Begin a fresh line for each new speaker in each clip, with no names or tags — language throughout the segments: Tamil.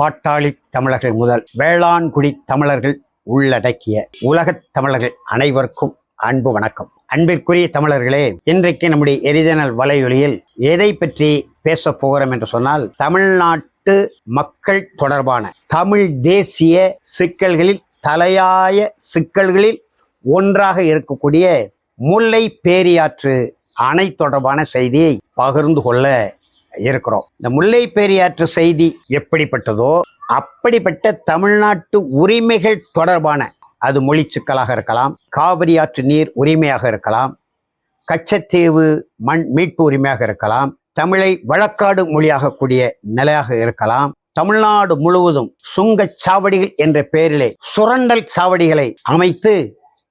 பாட்டாளி தமிழர்கள் முதல் வேளாண்குடி தமிழர்கள் உள்ளடக்கிய உலகத் தமிழர்கள் அனைவருக்கும் அன்பு வணக்கம். அன்பிற்குரிய தமிழர்களே இன்றைக்கு நம்முடைய எரிதனல் வலையொலியில் எதை பற்றி பேச போகிறோம் என்று சொன்னால் தமிழ்நாட்டு மக்கள் தொடர்பான தமிழ் தேசிய சிக்கல்களில் தலையாய சிக்கல்களில் ஒன்றாக இருக்கக்கூடிய முல்லை பேரியாற்று அணை தொடர்பான செய்தியை பகிர்ந்து கொள்ள இருக்கிறோம். இந்த முல்லை பெரியாற்று செய்தி எப்படிப்பட்டதோ அப்படிப்பட்ட தமிழ்நாட்டு உரிமைகள் தொடர்பான அது மொழி சிக்கலாக இருக்கலாம் காவிரி ஆற்று நீர் உரிமையாக இருக்கலாம் கச்சத்தீவு மண் மீட்பு உரிமையாக இருக்கலாம் தமிழை வழக்காடு மொழியாகக்கூடிய நிலையாக இருக்கலாம் தமிழ்நாடு முழுவதும் சுங்கச் சாவடிகள் என்ற பெயரிலே சுரண்டல் சாவடிகளை அமைத்து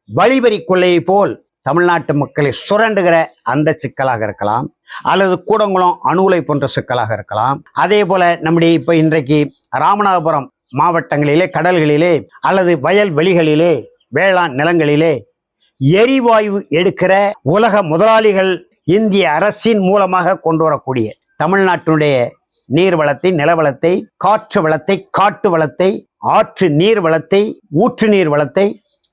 வழிபறி கொள்ளையை போல் தமிழ்நாட்டு மக்களை சுரண்டுகிற அந்த சிக்கலாக இருக்கலாம் அல்லது கூடங்குளம் அணுகுலை போன்ற சிக்கலாக இருக்கலாம். அதே போல நம்முடைய இப்போ இன்றைக்கு ராமநாதபுரம் மாவட்டங்களிலே கடல்களிலே அல்லது வயல் வெளிகளிலே வேளாண் நிலங்களிலே எரிவாயு எடுக்கிற உலக முதலாளிகள் இந்திய அரசின் மூலமாக கொண்டு வரக்கூடிய தமிழ்நாட்டினுடைய நீர் வளத்தை நிலவளத்தை காற்று வளத்தை காட்டு வளத்தை ஆற்று நீர் வளத்தை ஊற்று நீர் வளத்தை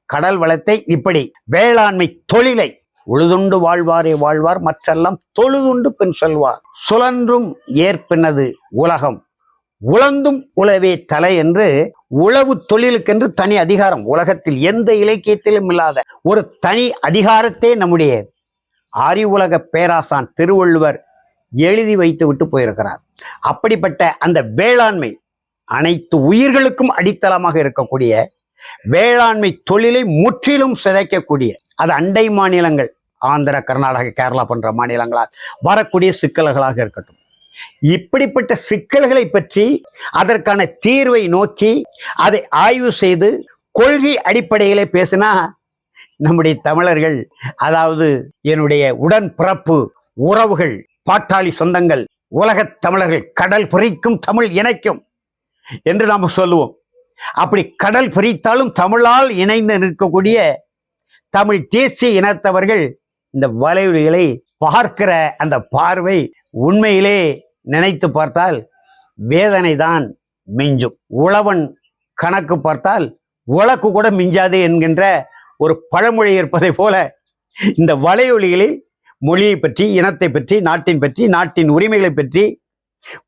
கடல் வளத்தை இப்படி வேளாண்மை தொழிலை உழுதுண்டு வாழ்வாரே வாழ்வார் மற்றெல்லாம் தொழுதுண்டு பின் செல்வார். சுழன்றும் ஏற்பினது உலகம். உழந்தும் உழவே தலை என்று உழவு தொழிலுக்கென்று தனி அதிகாரம். உலகத்தில் எந்த இலக்கியத்திலும் இல்லாத ஒரு தனி அதிகாரத்தை நம்முடைய அறிவுலக பேராசான் திருவள்ளுவர் எழுதி வைத்து விட்டு போயிருக்கிறார். அப்படிப்பட்ட அந்த வேளாண்மை அனைத்து உயிர்களுக்கும் அடித்தளமாக இருக்கக்கூடிய வேளாண்மை தொழிலை முற்றிலும் சிதைக்கக்கூடிய அது அண்டை மாநிலங்கள் ஆந்திர கர்நாடகா கேரளா போன்ற மாநிலங்களால் வரக்கூடிய சிக்கல்களாக இருக்கட்டும். இப்படிப்பட்ட சிக்கல்களை பற்றி அதற்கான தீர்வை நோக்கி அதை ஆய்வு செய்து கொள்கை அடிப்படையிலே பேசினா நம்முடைய தமிழர்கள் அதாவது என்னுடைய உடன்பிறப்பு உறவுகள் பாட்டாளி சொந்தங்கள் உலகத் தமிழர்கள் கடல் புரிக்கும் தமிழ் இணைக்கும் என்று நாம் சொல்லுவோம். அப்படி கடல் பிரித்தாலும் தமிழால் இணைந்து நிற்கக்கூடிய தமிழ் தேசிய இனத்தவர்கள் இந்த வலையொலிகளை பார்க்கிற அந்த பார்வை உண்மையிலே நினைத்து பார்த்தால் வேதனை தான் மிஞ்சும். உழவன் கணக்கு பார்த்தால் உலக்கு கூட மிஞ்சாது என்கின்ற ஒரு பழமொழி இருப்பதை போல இந்த வலையொலிகளில் மொழியை பற்றி இனத்தை பற்றி நாட்டின் பற்றி நாட்டின் உரிமைகளை பற்றி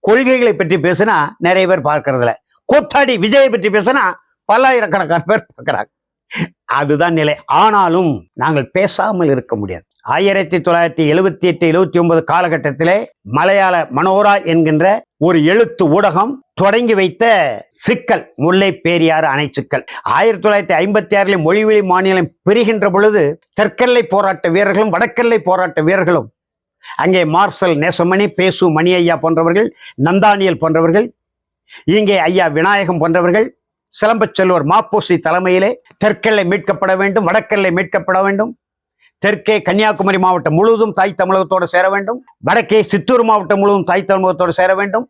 கொள்கைகளை பற்றி பேசினா நிறைய பேர் பார்க்கறதில்ல. கோத்தாடி விஜயை பற்றி பேசினா பல்லாயிரக்கணக்கான பேர் பார்க்குறாங்க. அதுதான் நிலை. ஆனாலும் நாங்கள் பேசாமல் இருக்க முடியாது. ஆயிரத்தி தொள்ளாயிரத்தி எழுபத்தி எட்டு எழுபத்தி ஒன்பது காலகட்டத்திலே மலையாள மனோரா என்கின்ற ஒரு எழுத்து ஊடகம் தொடங்கி வைத்த சிக்கல் முல்லை பேரியாறு அணை சிக்கல். ஆயிரத்தி தொள்ளாயிரத்தி ஐம்பத்தி ஆறில் மொழிவெளி மாநிலம் பிரிகின்ற பொழுது தெற்கெல்லை போராட்ட வீரர்களும் வடக்கெல்லை போராட்ட வீரர்களும் அங்கே மார்சல் நேசமணி பேசு மணி ஐயா போன்றவர்கள் நந்தானியல் போன்றவர்கள் இங்கே ஐயா விநாயகம் போன்றவர்கள் சிலம்பச் செல்வர் மாப்போஸ்ரீ தலைமையிலே தெற்கெல்லை மீட்கப்பட வேண்டும் வடக்கெல்லை மீட்கப்பட வேண்டும். தெற்கே கன்னியாகுமரி மாவட்டம் முழுவதும் தாய் தமிழகத்தோடு சேர வேண்டும். வடக்கே சித்தூர் மாவட்டம் முழுவதும் தாய் தமிழகத்தோடு சேர வேண்டும்.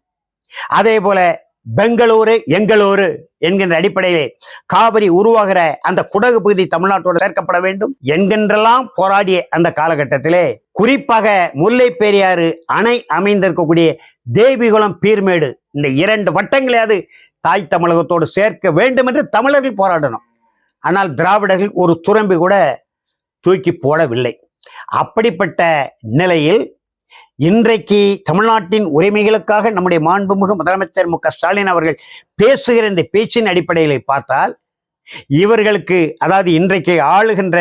அதே போல பெங்களூரு எங்களூரு என்கின்ற அடிப்படையிலே காவிரி உருவாகிற அந்த குடகு பகுதி தமிழ்நாட்டோடு சேர்க்கப்பட வேண்டும் என்கின்றெல்லாம் போராடிய அந்த காலகட்டத்திலே குறிப்பாக முல்லை பெரியாறு அணை அமைந்திருக்கக்கூடிய தேவிகுளம் பீர்மேடு இந்த இரண்டு வட்டங்களையாவது தாய் தமிழகத்தோடு சேர்க்க வேண்டும் என்று தமிழர்கள் போராடணும். ஆனால் திராவிடர்கள் ஒரு துரம்பி கூட தூக்கி போடவில்லை. அப்படிப்பட்ட நிலையில் இன்றைக்கு தமிழ்நாட்டின் உரிமைகளுக்காக நம்முடைய மாண்புமிகு முதலமைச்சர் மு க ஸ்டாலின் அவர்கள் பேசுகிற இந்த பேச்சின் அடிப்படையில் பார்த்தால் இவர்களுக்கு அதாவது இன்றைக்கு ஆளுகின்ற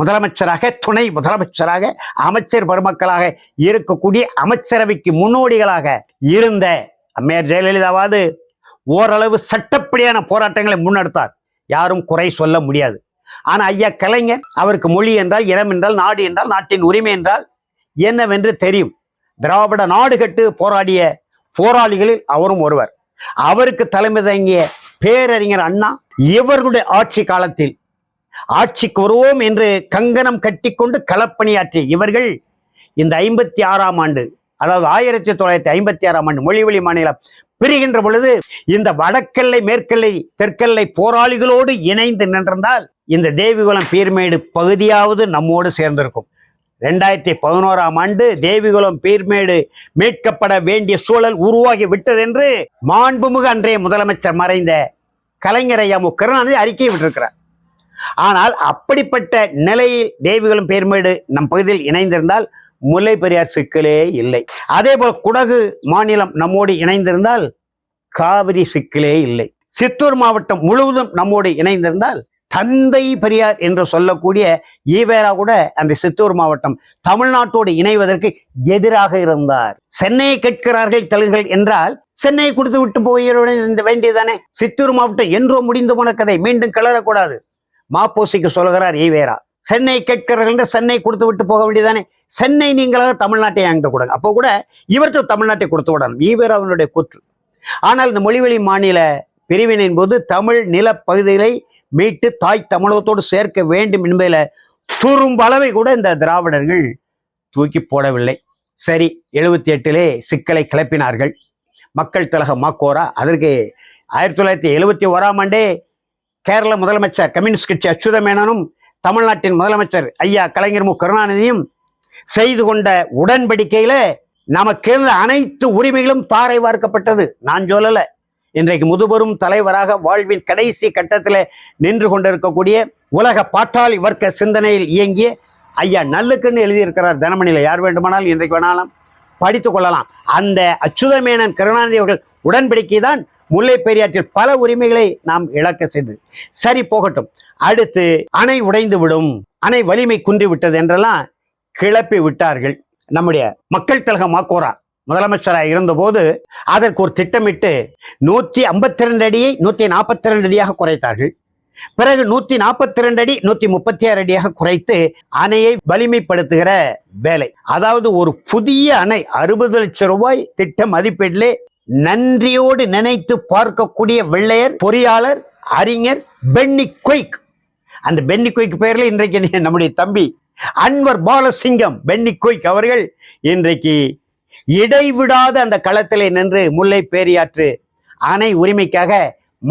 முதலமைச்சராக துணை முதலமைச்சராக அமைச்சர் பெருமக்களாக இருக்கக்கூடிய அமைச்சரவைக்கு முன்னோடிகளாக இருந்த அம்மையார் ஜெயலலிதாவாவது ஓரளவு சட்டப்படியான போராட்டங்களை முன்னெடுத்தார். யாரும் குறை சொல்ல முடியாது. ஆனா ஐயா கலைஞர் அவருக்கு மொழி என்றால் இனம் என்றால் நாடு என்றால் நாட்டின் உரிமை என்றால் என்னவென்று தெரியும். திராவிட நாடு கட்டு போராடிய போராளிகளில் அவரும் ஒருவர். அவருக்கு தலைமை தங்கிய பேரறிஞர் அண்ணா இவர்களுடைய ஆட்சி காலத்தில் ஆட்சிக்கு வருவோம் என்று கங்கணம் கட்டிக்கொண்டு களப்பணியாற்றிய இவர்கள் இந்த ஐம்பத்தி ஆறாம் ஆண்டு அதாவது ஆயிரத்தி தொள்ளாயிரத்தி ஐம்பத்தி ஆறாம் ஆண்டு மொழிவெளி மாநிலம் பிரிகின்ற பொழுது இந்த வடக்கெல்லை மேற்கெல்லை தெற்கெல்லை போராளிகளோடு இணைந்து நின்றிருந்தால் இந்த தேவிகுளம் பீர்மேடு பகுதியாவது நம்மோடு சேர்ந்திருக்கும். ரெண்டாயிரத்தி பதினோராம் ஆண்டு தேவிகுளம் பீர்மேடு மீட்கப்பட வேண்டிய சூழல் உருவாகி விட்டது என்று மாண்புமிகு அன்றைய முதலமைச்சர் மறைந்த கலைஞர் ஐயா மு. கருணாநிதி அறிக்கை விட்டிருக்கிறார். ஆனால் அப்படிப்பட்ட நிலையில் தேவிகுளம் பீர்மேடு நம் பகுதியில் இணைந்திருந்தால் முல்லை பெரியார் சிக்கலே இல்லை. அதே போல் குடகு மாநிலம் நம்மோடு இணைந்திருந்தால் காவிரி சிக்கலே இல்லை. சித்தூர் மாவட்டம் முழுவதும் நம்மோடு இணைந்திருந்தால் தந்தை பெரியார் என்று சொல்லக்கூடிய ஈவேரா கூட அந்த சித்தூர் மாவட்டம் தமிழ்நாட்டோடு இணைவதற்கு எதிராக இருந்தார். சென்னையை கேட்கிறார்கள் தெலுங்குகள் என்றால் சென்னையை கொடுத்து விட்டு போய் இந்த வேண்டியதானே சித்தூர் மாவட்டம் என்றோ முடிந்து போன கதை மீண்டும் கிளறக்கூடாது. மாப்போசிக்கு சொல்கிறார் ஈவேரா சென்னை கேட்கிறார்கள் சென்னை கொடுத்து விட்டு போக வேண்டியதானே சென்னை நீங்களாக தமிழ்நாட்டை வாங்கிட்டு கொடுங்க. அப்போ கூட இவர்கிட்ட தமிழ்நாட்டை கொடுத்து விடணும். ஈவேராவினுடைய கூற்று. ஆனால் இந்த மொழிவெளி மாநில பிரிவினின் போது தமிழ் நிலப்பகுதிகளை மீட்டு தாய் தமிழகத்தோடு சேர்க்க வேண்டும் என்பதில் துரும்பளவை கூட இந்த திராவிடர்கள் தூக்கி போடவில்லை. சரி எழுபத்தி எட்டிலே சிக்கலை கிளப்பினார்கள். மக்கள் திலக மாக்கோரா அதற்கு ஆயிரத்தி தொள்ளாயிரத்தி எழுபத்தி ஓராம் ஆண்டே கேரள முதலமைச்சர் கம்யூனிஸ்ட் கட்சி அச்சுத மேனனும் தமிழ்நாட்டின் முதலமைச்சர் ஐயா கலைஞர் மு. கருணாநிதியும் செய்து கொண்ட உடன்படிக்கையில் நமக்கு இருந்த அனைத்து உரிமைகளும் தாரை வார்க்கப்பட்டது. நான் சொல்லலை. இன்றைக்கு முதுபெரும் தலைவராக வாழ்வின் கடைசி கட்டத்தில் நின்று கொண்டிருக்கக்கூடிய உலக பாட்டாளி வர்க்க சிந்தனையில் இயங்கிய ஐயா நல்லுக்குன்னு எழுதியிருக்கிறார் தினமணியில். யார் வேண்டுமானாலும் இன்றைக்கு வேணாலும் படித்து கொள்ளலாம். அந்த அச்சுதமேனன் கருணாநிதி அவர்கள் உடன்படிக்கை தான் முல்லை பெரியாற்றில் பல உரிமைகளை நாம் இழக்க செய்தது. சரி போகட்டும். அடுத்து அணை உடைந்து விடும் அணை வலிமை குன்றி விட்டது என்றெல்லாம் கிளப்பி விட்டார்கள் நம்முடைய மக்கள் திலக மாக்கோரா முதலமைச்சராக இருந்தபோது அதற்கு ஒரு திட்டமிட்டு நூற்றி ஐம்பத்தி ரெண்டு அடியை நூற்றி நாற்பத்தி ரெண்டு அடியாக குறைத்தார்கள். பிறகு நூற்றி நாற்பத்தி ரெண்டு அடி நூற்றி முப்பத்தி ஆறு அடியாக குறைத்து அணையை வலிமைப்படுத்துகிற வேலை. அதாவது ஒரு புதிய அணை அறுபது லட்சம் ரூபாய் திட்ட மதிப்பீட்டிலே நன்றியோடு நினைத்து பார்க்கக்கூடிய வெள்ளையர் பொறியாளர் அறிஞர் பென்னி குயிக். அந்த பென்னி குயிக் பெயரில் இன்றைக்கு நம்முடைய தம்பி அன்வர் பாலசிங்கம் பென்னி குயிக் அவர்கள் இன்றைக்கு இடைவிடாத அந்த களத்திலே நின்று முல்லை பேரியாற்று அணை உரிமைக்காக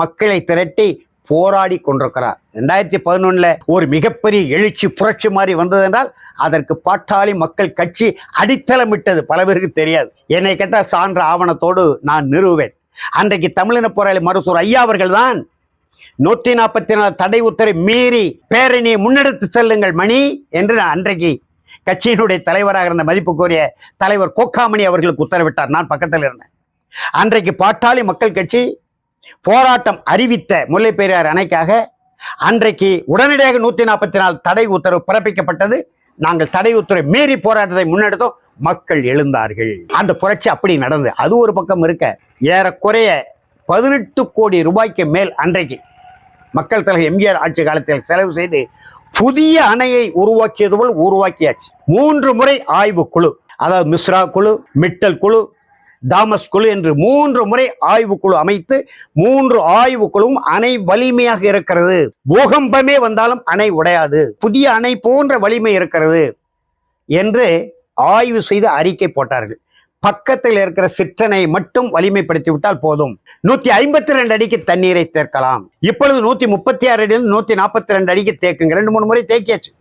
மக்களை திரட்டி போராடி கொண்டிருக்கிறார். ரெண்டாயிரத்தி பதினொன்னுல ஒரு மிகப்பெரிய எழுச்சி புரட்சி மாதிரி வந்தது என்றால் அதற்கு பாட்டாளி மக்கள் கட்சி அடித்தளமிட்டது பல பேருக்கு தெரியாது. என்னை கேட்டால் சான்ற ஆவணத்தோடு நான் நிறுவேன். அன்றைக்கு தமிழின போராளி மருத்துவர் ஐயா அவர்கள் தான் நூற்றி நாற்பத்தி நாலு தடை உத்தரை மீறி பேரணியை முன்னெடுத்து செல்லுங்கள் மணி என்று நான் அன்றைக்கு கட்சியினுடைய தலைவராக இருந்த மதிப்புக்குரிய தலைவர் கோக்காமணி அவர்களுக்கு உத்தரவிட்டார். நான் பக்கத்தில் இருந்தேன். அன்றைக்கு பாட்டாளி மக்கள் கட்சி போராட்டம் அறிவித்த முல்லை பெரியார் அணைக்காக அன்றைக்கு உடனடியாக நூற்றி நாற்பத்தி நாலு தடை உத்தரவு பிறப்பிக்கப்பட்டது. நாங்கள் தடை உத்தரவை மீறி போராட்டத்தை முன்னெடுத்தோம். மக்கள் எழுந்தார்கள். அந்த புரட்சி அப்படி நடந்தது. அது ஒரு பக்கம் இருக்க ஏறக்குறைய பதினெட்டு கோடி ரூபாய்க்கு மேல் அன்றைக்கு மக்கள் தலைவர் எம்ஜிஆர் ஆட்சி காலத்தில் செலவு செய்து புதிய அணையை உருவாக்கியது போல் உருவாக்கியாச்சு. மூன்று முறை ஆய்வு குழு அதாவது மிஸ்ரா குழு மிட்டல் குழு தாமஸ் குழு என்று மூன்று முறை ஆய்வு குழு அமைத்து மூன்று ஆய்வு குழுவும் அணை வலிமையாக இருக்கிறது. பூகம்பமே வந்தாலும் அணை உடையாது. புதிய அணை போன்ற வலிமை இருக்கிறது என்று ஆய்வு செய்து அறிக்கை போட்டார்கள். பக்கத்தில் இருக்கிற சிற்றனை மட்டும் வலிமைப்படுத்தி விட்டால் போதும். நூத்தி ஐம்பத்தி ரெண்டு அடிக்கு தண்ணீரை தேர்க்கலாம். இப்பொழுது நூத்தி முப்பத்தி ஆறு அடியிலிருந்து நூத்தி நாற்பத்தி ரெண்டு அடிக்கு தேக்குங்க. ரெண்டு மூணு முறை தேக்கியாச்சு.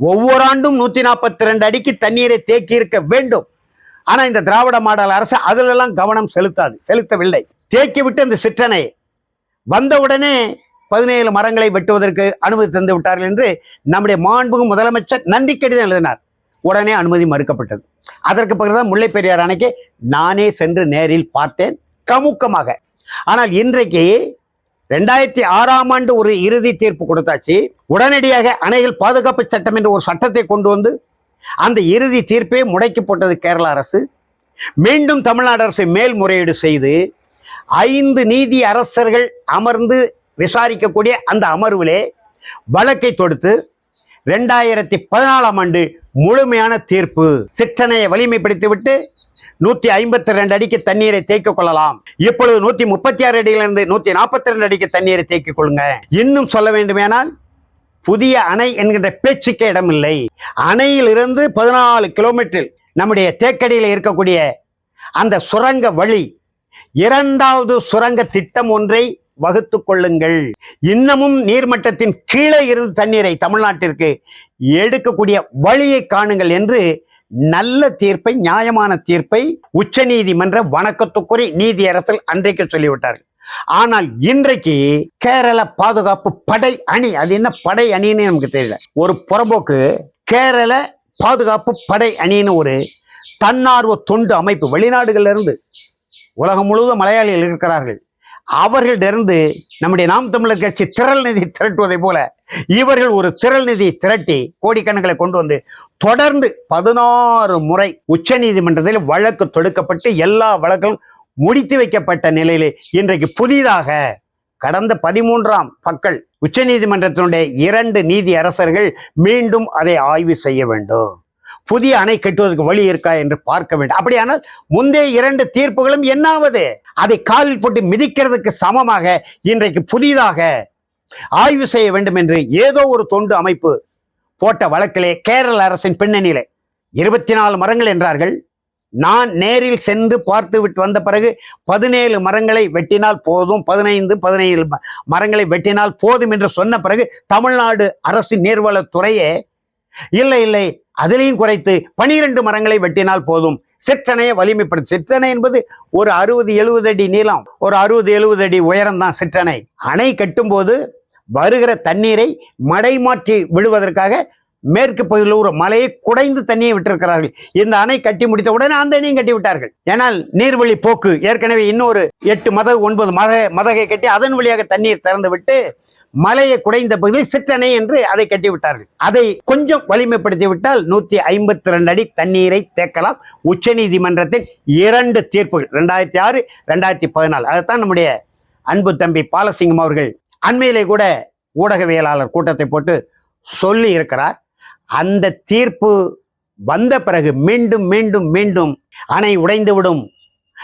ஒவ்வொரு ஆண்டும் நூத்தி நாற்பத்தி ரெண்டு அடிக்கு தண்ணீரை தேக்கி இருக்க வேண்டும். ஆனா இந்த திராவிட மாடல் அரசு அதிலெல்லாம் கவனம் செலுத்தாது செலுத்தவில்லை. தேக்கி விட்டு அந்த சிற்றனை வந்தவுடனே பதினேழு மரங்களை வெட்டுவதற்கு அனுமதி தந்து விட்டார்கள் என்று நம்முடைய மாண்புகு முதலமைச்சர் நன்றி கடிதம் எழுதினார். உடனே அனுமதி மறுக்கப்பட்டது. அதற்கு பிறகுதான் முல்லை பெரியார் அணைக்கு நானே சென்று நேரில் பார்த்தேன் கமுக்கமாக. ஆனால் இன்றைக்கு ரெண்டாயிரத்தி ஆறாம் ஆண்டு ஒரு இறுதி தீர்ப்பு கொடுத்தாச்சு. உடனடியாக அணைகள் பாதுகாப்பு சட்டம் என்ற ஒரு சட்டத்தை கொண்டு வந்து அந்த இறுதி தீர்ப்பே முடக்கி போட்டது கேரள அரசு. மீண்டும் தமிழ்நாடு அரசு மேல்முறையீடு செய்து ஐந்து நீதி அரசர்கள் அமர்ந்து விசாரிக்கக்கூடிய அந்த அமர்விலே வழக்கை தொடுத்து ரெண்டாயிரத்தி பதினாலாம் ஆண்டு முழுமையான தீர்ப்பு. சிற்றனையை வலிமைப்படுத்திவிட்டு நூத்தி ஐம்பத்தி ரெண்டு அடிக்கு தண்ணீரை தேக்கிக் கொள்ளலாம். இப்பொழுது நூத்தி முப்பத்தி ஆறு அடியிலிருந்து நூத்தி நாற்பத்தி ரெண்டு அடிக்கு தண்ணீரை தேக்கிக் கொள்ளுங்க. இன்னும் சொல்ல வேண்டுமேனால் புதிய அணை என்கின்ற பேச்சுக்கே இடமில்லை. அணையிலிருந்து பதினாலு கிலோமீட்டர் நம்முடைய தேக்கடியில் இருக்கக்கூடிய அந்த சுரங்க வழி இரண்டாவது சுரங்க திட்டம் ஒன்றை வகுத்து கொள்ளுங்கள். இன்னமும் நீர்மட்டத்தின் கீழே இருந்து தண்ணீரை தமிழ்நாட்டிற்கு எடுக்கக்கூடிய வழியை காணுங்கள் என்று நல்ல தீர்ப்பை நியாயமான தீர்ப்பை உச்சநீதிமன்ற வணக்கத்துக்குரிய நீதியரசர் அன்றைக்கு சொல்லிவிட்டார்கள். ஆனால் இன்றைக்கு கேரள பாதுகாப்பு படை அணி அது என்ன படை அணின்னு நமக்கு தெரியல. ஒரு புறம்போக்கு கேரள பாதுகாப்பு படை அணின்னு ஒரு தன்னார்வ தொண்டு அமைப்பு வெளிநாடுகள்ல இருந்து உலகம் முழுவதும் மலையாளிகள் இருக்கிறார்கள். அவர்களிடமிருந்து நம்முடைய நாம் தமிழர் கட்சி திரள் நிதி திரட்டுவதை போல இவர்கள் ஒரு திரள் நிதி திரட்டி கோடிக்கணக்கில் கொண்டு வந்து தொடர்ந்து பதினாறு முறை உச்ச நீதிமன்றத்தில் வழக்கு தொடுக்கப்பட்டு எல்லா வழக்கும் முடித்து வைக்கப்பட்ட நிலையிலே இன்றைக்கு புதிதாக கடந்த பதிமூன்றாம் பக்கள் உச்சநீதிமன்றத்தினுடைய இரண்டு நீதி அரசர்கள் மீண்டும் அதை ஆய்வு செய்ய வேண்டும். புதிய அணை கட்டுவதற்கு வழி இருக்கா என்று பார்க்க வேண்டும். அப்படியானால் முந்தைய இரண்டு தீர்ப்புகளும் என்னாவது? அதை காலில் போட்டு மிதிக்கிறதுக்கு சமமாக இன்றைக்கு புதிதாக ஆய்வு செய்ய வேண்டும் என்று ஏதோ ஒரு தொண்டு அமைப்பு போட்ட வழக்கிலே கேரள அரசின் பின்னணியிலே. இருபத்தி நாலு மரங்கள் என்றார்கள். நான் நேரில் சென்று பார்த்து விட்டு வந்த பிறகு பதினேழு மரங்களை வெட்டினால் போதும் பதினைந்து பதினைந்து ம- மரங்களை வெட்டினால் போதும் என்று சொன்ன பிறகு தமிழ்நாடு அரசின் நீர்வளத்துறையே இல்லை இல்லை அதிலையும் குறைத்து பனிரெண்டு மரங்களை வெட்டினால் போதும். சிற்றணையை வலிமைப்படும் சிற்றணை என்பது ஒரு அறுபது எழுபது அடி நீளம் ஒரு அறுபது எழுபது அடி உயரம் தான் சிற்றணை அணை கட்டும்போது வருகிற தண்ணீரை மடை மாற்றி மேற்கு பகுதியில் ஒரு மலையை குடைந்து தண்ணியை விட்டிருக்கிறார்கள். இந்த அணை கட்டி முடித்த உடனே அந்த அணையும் கட்டி விட்டார்கள். ஏனால் நீர்வழி போக்கு. ஏற்கனவே இன்னொரு எட்டு மத ஒன்பது மத மதகை கட்டி அதன் வழியாக தண்ணீர் திறந்து விட்டு மலையை குடைந்த பகுதியில் சிற்றணை என்று அதை கட்டிவிட்டார்கள். அதை கொஞ்சம் வலிமைப்படுத்தி விட்டால் நூத்தி ஐம்பத்தி ரெண்டு அடி தண்ணீரை தேக்கலாம். உச்சநீதிமன்றத்தின் இரண்டு தீர்ப்புகள் ரெண்டாயிரத்தி ஆறு ரெண்டாயிரத்தி பதினாலு. அதைத்தான் நம்முடைய அன்பு தம்பி பாலசிங்கம் அவர்கள் அண்மையிலே கூட ஊடகவியலாளர் கூட்டத்தை போட்டு சொல்லி இருக்கிறார். அந்த தீர்ப்பு வந்த பிறகு மீண்டும் மீண்டும் மீண்டும் அணை உடைந்துவிடும்.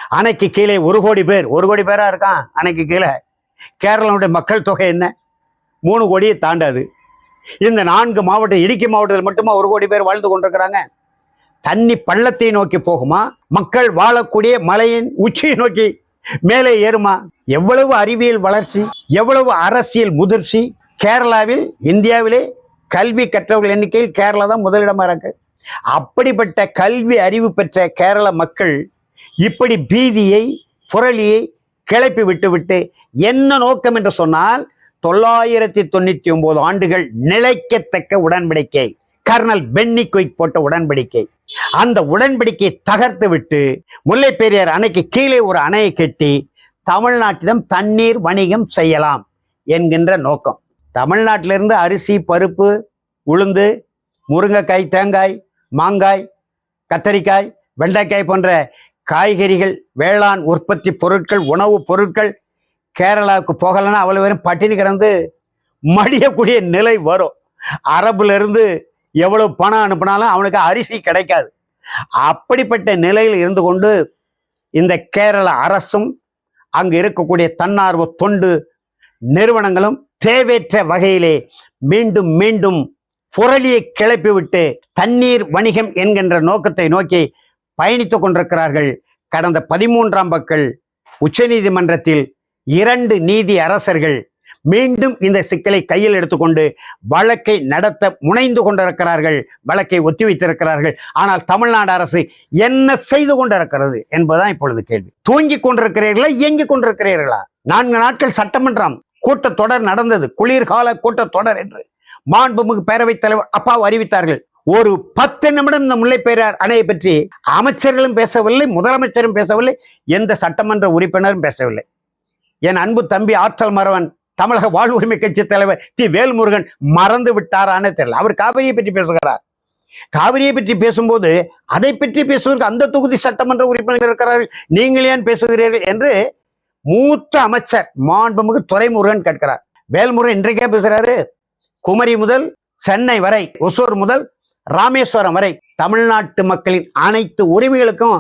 அணைக்கு கீழே ஒரு கோடி பேர் ஒரு கோடி பேரா இருக்கான் அணைக்கு கீழே. கேரளாவுடைய மக்கள் தொகை என்ன? மூணு கோடியை தாண்டாது. இந்த நான்கு மாவட்டம் இடுக்கி மாவட்டத்தில் மட்டுமா ஒரு கோடி பேர் வாழ்ந்து கொண்டிருக்கிறாங்க? தண்ணி பள்ளத்தை நோக்கி போகுமா? மக்கள் வாழக்கூடிய மலையின் உச்சியை நோக்கி மேலே ஏறுமா? எவ்வளவு அறிவியல் வளர்ச்சி எவ்வளவு அரசியல் முதிர்ச்சி? கேரளாவில் இந்தியாவிலே கல்வி கற்றவர்கள் எண்ணிக்கையில் கேரளா தான் முதலிடமாக இருக்கு. அப்படிப்பட்ட கல்வி அறிவு பெற்ற கேரள மக்கள் இப்படி பீதியை புரளியை கிளப்பி விட்டுவிட்டு என்ன நோக்கம் என்று சொன்னால் தொள்ளாயிரத்தி தொண்ணூத்தி ஒன்பது ஆண்டுகள் நிலைக்கத்தக்க உடன்படிக்கை. கர்னல் பென்னி குயிக் போட்ட உடன்படிக்கை. அந்த உடன்படிக்கையை தகர்த்து விட்டு முல்லை பெரியார் அணைக்கு கீழே ஒரு அணையை கட்டி தமிழ்நாட்டிடம் தண்ணீர் வணிகம் செய்யலாம் என்கின்ற நோக்கம். தமிழ்நாட்டிலிருந்து அரிசி பருப்பு உளுந்து முருங்கைக்காய் தேங்காய் மாங்காய் கத்தரிக்காய் வெண்டைக்காய் போன்ற காய்கறிகள் வேளாண் உற்பத்தி பொருட்கள் உணவுப் பொருட்கள் கேரளாவுக்கு போகலைன்னா அவ்வளோ பேரும் பட்டினி கிடந்து மடியக்கூடிய நிலை வரும். அரபுலேருந்து எவ்வளோ பணம் அனுப்பினாலும் அவனுக்கு அரிசி கிடைக்காது. அப்படிப்பட்ட நிலையில் இருந்து கொண்டு இந்த கேரள அரசும் அங்கு இருக்கக்கூடிய தன்னார்வ தொண்டு நிறுவனங்களும் தேவையற்ற வகையிலே மீண்டும் மீண்டும் புரளியை கிளப்பிவிட்டு தண்ணீர் வணிகம் என்கின்ற நோக்கத்தை நோக்கி பயணித்துக் கொண்டிருக்கிறார்கள். கடந்த பதிமூன்றாம் பக்கள் உச்சநீதிமன்றத்தில் இரண்டு நீதி அரசர்கள் மீண்டும் இந்த சிக்கலை கையில் எடுத்துக்கொண்டு வழக்கை நடத்த முனைந்து கொண்டிருக்கிறார்கள் வழக்கை ஒத்திவைத்திருக்கிறார்கள். ஆனால் தமிழ்நாடு அரசு என்ன செய்து கொண்டிருக்கிறது என்பதுதான் இப்பொழுது கேள்வி. தூங்கிக் கொண்டிருக்கிறீர்களா இயங்கிக் கொண்டிருக்கிறீர்களா? நான்கு நாட்கள் சட்டமன்றம் கூட்டத்தொடர் நடந்தது. குளிர்கால கூட்டத்தொடர் என்று மாண்புமிகு பேரவைத் தலைவர் அப்பாவு அறிவித்தார்கள். ஒரு பத்து நிமிடம் இந்த முல்லை பெரியார் அணையை பற்றி அமைச்சர்களும் பேசவில்லை முதலமைச்சரும் பேசவில்லை எந்த சட்டமன்ற உறுப்பினரும் பேசவில்லை. என் அன்பு தம்பி ஆற்றல் மறவன் தமிழக வாழ்வுரிமை கட்சி தலைவர் தி வேல்முருகன் மறந்து விட்டாரான்னு தெரியல. அவர் காவிரியை பற்றி பேசுகிறார். காவிரியை பற்றி பேசும்போது அதை பற்றி பேசுவதற்கு அந்த தொகுதி சட்டமன்ற உறுப்பினர் இருக்கிறார்கள். நீங்கள் ஏன் பேசுகிறீர்கள் என்று மூத்த அமைச்சர் மாண்புமிகு துரைமுருகன் கேட்கிறார். வேல்முருகன் இன்றைக்கே பேசுகிறாரு குமரி முதல் சென்னை வரை ஒசூர் முதல் ராமேஸ்வரம் வரை தமிழ்நாட்டு மக்களின் அனைத்து உரிமைகளுக்கும்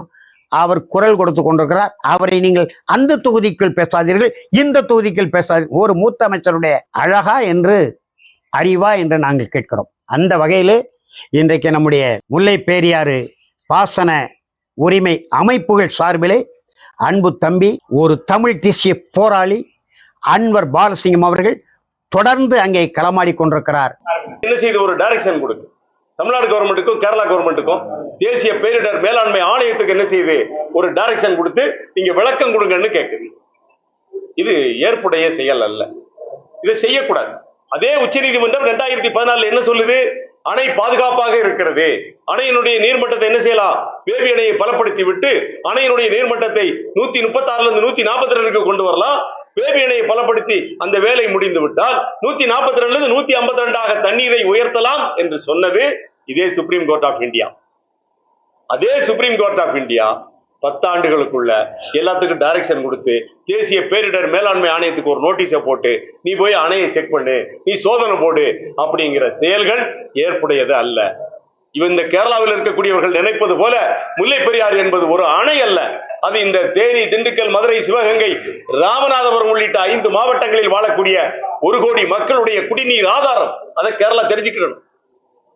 அவர் குரல் கொடுத்து கொண்டிருக்கிறார். அவரை நீங்கள் அந்த தொகுதிக்குள் பேசாதீர்கள். இந்த தொகுதிக்குள் பேசாதீர்கள் ஒரு மூத்த அமைச்சருடைய அழகா என்று அறிவா என்று நாங்கள் கேட்கிறோம். அந்த வகையிலே இன்றைக்கு நம்முடைய முல்லை பேரியாறு பாசன உரிமை அமைப்புகள் சார்பிலே அன்பு தம்பி ஒரு தமிழ் தேசிய போராளி அன்வர் பாலசிங்கம் அவர்கள் தொடர்ந்து அங்கே களமாடி கொண்டிருக்கிறார்.
என்ன செய்து ஒரு டைரக்ஷன் கொடுக்கு தமிழ்நாடு கவர்மெண்ட்டுக்கும் கேரளா கவர்மெண்ட்டுக்கும் தேசிய பேரிடர் மேலாண்மை ஆணையத்துக்கு என்ன செய்யுது ஒரு டைரக்ஷன் கொடுத்து நீங்க விளக்கம் கொடுங்கன்னு கேட்குது இது ஏற்புடைய செயல் அல்ல. இதை செய்யக்கூடாது. அதே உச்சநீதிமன்றம் ரெண்டாயிரத்தி பதினாலுல என்ன சொல்லுது? அணை பாதுகாப்பாக இருக்கிறது. அணையினுடைய நீர்மட்டத்தை என்ன செய்யலாம்? பேபி அணையை பலப்படுத்தி விட்டு அணையினுடைய நீர்மட்டத்தை நூத்தி முப்பத்தி ஆறுல இருந்து நூத்தி நாற்பத்தி ரெண்டுக்கு கொண்டு வரலாம். பேபி அணையை பலப்படுத்தி அந்த வேலை முடிந்து விட்டால் நூத்தி நாற்பத்தி ரெண்டுல இருந்து நூத்தி ஐம்பத்தி ரெண்டாக தண்ணீரை உயர்த்தலாம் என்று சொன்னது இதே சுப்ரீம் கோர்ட் ஆஃப் இந்தியா அதே சுப்ரீம் கோர்ட் ஆஃப் இந்தியா பத்தாண்டுகளுக்குள்ள எல்லாத்துக்கும் டைரக்ஷன் கொடுத்து தேசிய பேரிடர் மேலாண்மை ஆணையத்துக்கு ஒரு நோட்டீஸை போட்டு நீ போய் அணையை செக் பண்ணு நீ சோதனை போடு அப்படிங்கிற செயல்கள் ஏற்புடையது அல்ல. இவன் இந்த கேரளாவில் இருக்கக்கூடியவர்கள் நினைப்பது போல முல்லை பெரியார் என்பது ஒரு அணை அல்ல. அது இந்த தேனி திண்டுக்கல் மதுரை சிவகங்கை ராமநாதபுரம் உள்ளிட்ட ஐந்து மாவட்டங்களில் வாழக்கூடிய ஒரு கோடி மக்களுடைய குடிநீர் ஆதாரம். அதை கேரளா தெரிஞ்சுக்கணும்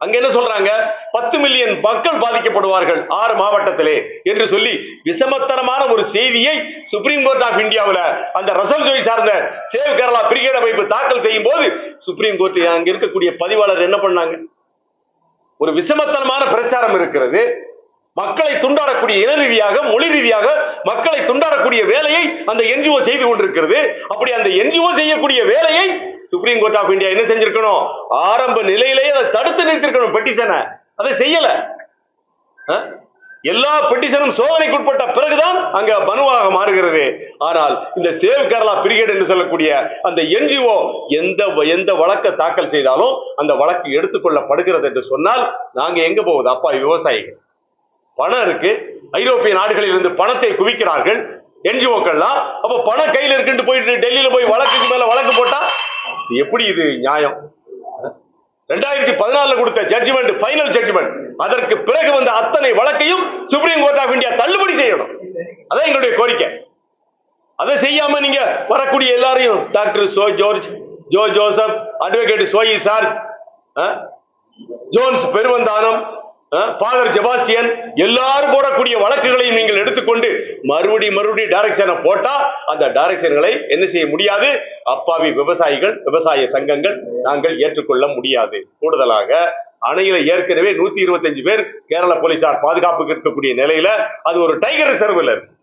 அங்க என்ன சொல்றாங்க? பத்து மில்லியன் மக்கள் பாதிக்கப்படுவார்கள் ஆறு மாவட்டத்திலே என்று சொல்லி விஷமத்தனமான ஒரு செய்தியை சுப்ரீம் கோர்ட் ஆஃப் இந்தியாவில் அந்த ரசல் ஜோய் சார்ந்த சேவ் கேரளா பிரிகேட் அமைப்பு தாக்கல் செய்யும் போது சுப்ரீம் கோர்ட் அங்க இருக்கக்கூடிய பதிவாளர் என்ன பண்ணாங்க? ஒரு விஷமத்தனமான பிரச்சாரம் இருக்கிறது. மக்களை துண்டாடக்கூடிய இன ரீதியாக மொழி ரீதியாக மக்களை துண்டாடக்கூடிய வேலையை அந்த என்ஜிஓ செய்து கொண்டிருக்கிறது. அப்படி அந்த என்ஜிஓ செய்யக்கூடிய வேலையை சுப்ரீம் கோர்ட் ஆஃப் இந்தியா என்ன செஞ்சிருக்கணும்? ஆரம்ப நிலையிலேயே அதை தடுத்து நிறுத்திருக்கணும் பெட்டிஷனை அதை செய்யல. எல்லா பெட்டிஷனும் சோதனைக்குட்பட்ட பிறகுதான் அங்க மனுவாக மாறுகிறது. ஆனால் இந்த சேவ் கேரளா பிரிகேட் என்று சொல்லக்கூடிய அந்த என்ஜிஓ எந்த எந்த வழக்கை தாக்கல் செய்தாலும் அந்த வழக்கு எடுத்துக்கொள்ளப்படுகிறது என்று சொன்னால் நாங்க எங்க போவது அப்பா விவசாயிகள். பணம் இருக்கு. ஐரோப்பிய நாடுகளில் இருந்து பணத்தை குவிக்கிறார்கள். என்ஜிஓக்கள்லாம் அப்ப பணம் கையில இருக்குன்னு போயிட்டு டெல்லியில போய் வழக்குக்கு மேல வழக்கு போட்டா எப்படி இது நியாயம்? ரெண்டாயிரத்தி பதினாலுல கொடுத்த ஜட்ஜ்மெண்ட் ஃபைனல் ஜட்ஜ்மெண்ட் அதற்கு பிறகு வந்த அத்தனை வழக்கையும் சுப்ரீம் கோர்ட் ஆஃப் இந்தியா தள்ளுபடி செய்யணும். அதான் எங்களுடைய கோரிக்கை. அதை செய்யாம நீங்க வரக்கூடிய எல்லாரையும் டாக்டர் சோ George Joe Joseph advocate சோயி George Jones Peruvanthanam father Sebastian எல்லாரும் போடக்கூடிய வழக்குகளையும் நீங்கள் எடுத்துக்கொண்டு மறுபடி மறுபடி டைரக்ஷனை போட்டா அந்த டைரக்ஷன்களை என்ன செய்ய முடியாது? அப்பாவி விவசாயிகள் விவசாய சங்கங்கள் நாங்கள் ஏற்றுக்கொள்ள முடியாது. கூடுதலாக அணையில ஏற்கனவே நூத்தி இருபத்தஞ்சு பேர் கேரள போலீசார் பாதுகாப்புக்கு இருக்கக்கூடிய நிலையில அது ஒரு டைகர் ரிசர்வ்ல இருக்கு.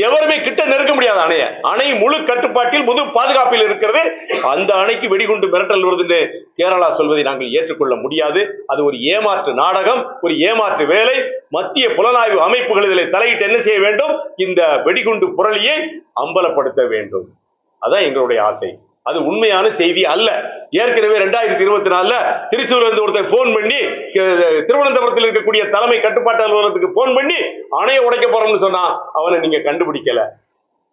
எவருமே கிட்ட நெருக்க முடியாது அணைய. அணை முழு கட்டுப்பாட்டில் முழு பாதுகாப்பில் இருக்கிறது. அந்த அணைக்கு வெடிகுண்டு மிரட்டல் வருதுன்னு கேரளா சொல்வதை நாங்கள் ஏற்றுக்கொள்ள முடியாது. அது ஒரு ஏமாற்று நாடகம் ஒரு ஏமாற்று வேலை. மத்திய புலனாய்வு அமைப்புகள் இதில் தலையிட்டு என்ன செய்ய வேண்டும்? இந்த வெடிகுண்டு புரளியை அம்பலப்படுத்த வேண்டும். அதான் எங்களுடைய ஆசை. அது உண்மையான செய்தி அல்ல. ஏற்கனவே ரெண்டாயிரத்தி இருபத்தி நாலுல திருச்சூர்ல இருந்து ஒருத்தர் போன் பண்ணி திருவனந்தபுரத்தில் இருக்கக்கூடிய தலைமை கட்டுப்பாட்டு அலுவலகத்துக்கு போன் பண்ணி அணையை உடைக்க போறோம்னு சொன்னா அவனை நீங்க கண்டுபிடிக்கல.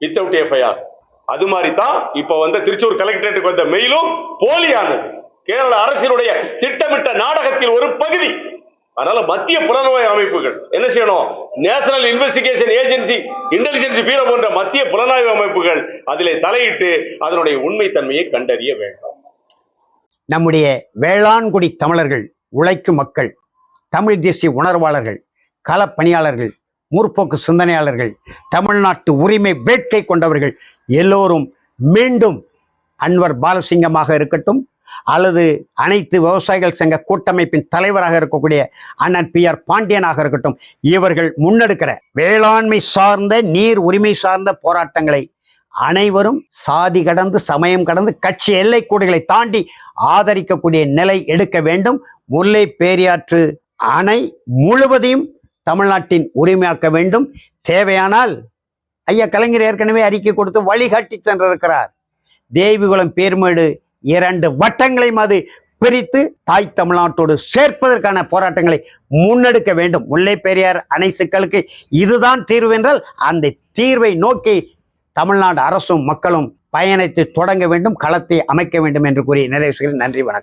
வித்தவுட் எஃப்ஐஆர் அது மாதிரி தான் இப்ப வந்த திருச்சூர் கலெக்டரேட்டுக்கு வந்த மெயிலும் போலியானது. கேரள அரசினுடைய திட்டமிட்ட நாடகத்தில் ஒரு பகுதி அதனால மத்திய புலனாய்வு அமைப்புகள் என்ன செய்யணும்? National investigation agency intelligence bureau போன்ற மத்திய புலனாய்வு அமைப்புகள் அதிலே தலையிட்டு அதனுடைய உண்மைத்தன்மையை கண்டறிய வேண்டும்.
நம்முடைய வேளாண்குடி தமிழர்கள் உழைக்கும் மக்கள் தமிழ் தேசிய உணர்வாளர்கள் களப்பணியாளர்கள் முற்போக்கு சிந்தனையாளர்கள் தமிழ்நாட்டு உரிமை வேட்கை கொண்டவர்கள் எல்லோரும் மீண்டும் அன்வர் பாலசிங்கமாக இருக்கட்டும். அல்லது அனைத்து விவசாயிகள் சங்க கூட்டமைப்பின் தலைவராக இருக்கக்கூடிய அண்ணன் பி ஆர் பாண்டியனாக இருக்கட்டும் இவர்கள் முன்னெடுக்கிற வேளாண்மை சார்ந்த நீர் உரிமை சார்ந்த போராட்டங்களை அனைவரும் சாதி கடந்து சமயம் கடந்து கட்சி எல்லைக்கூடுகளை தாண்டி ஆதரிக்கக்கூடிய நிலை எடுக்க வேண்டும். முல்லை பேரியாற்று அணை முழுவதையும் தமிழ்நாட்டின் உரிமையாக்க வேண்டும். தேவையானால் ஐயா கலைஞர் ஏற்கனவே அறிக்கை கொடுத்து வழிகாட்டி சென்றிருக்கிறார். தேவிகுளம் பேர்மேடு இரண்டு வட்டங்களையும் அது பிரித்து தாய் தமிழ்நாட்டோடு சேர்ப்பதற்கான போராட்டங்களை முன்னெடுக்க வேண்டும். முல்லை பெரியார் அணை சிக்கலுக்கு இதுதான் தீர்வு என்றால் அந்த தீர்வை நோக்கி தமிழ்நாடு அரசும் மக்களும் பயணத்தை தொடங்க வேண்டும் களத்தை அமைக்க வேண்டும் என்று கூறி நிறைவேற்றுகிறேன் நன்றி வணக்கம்.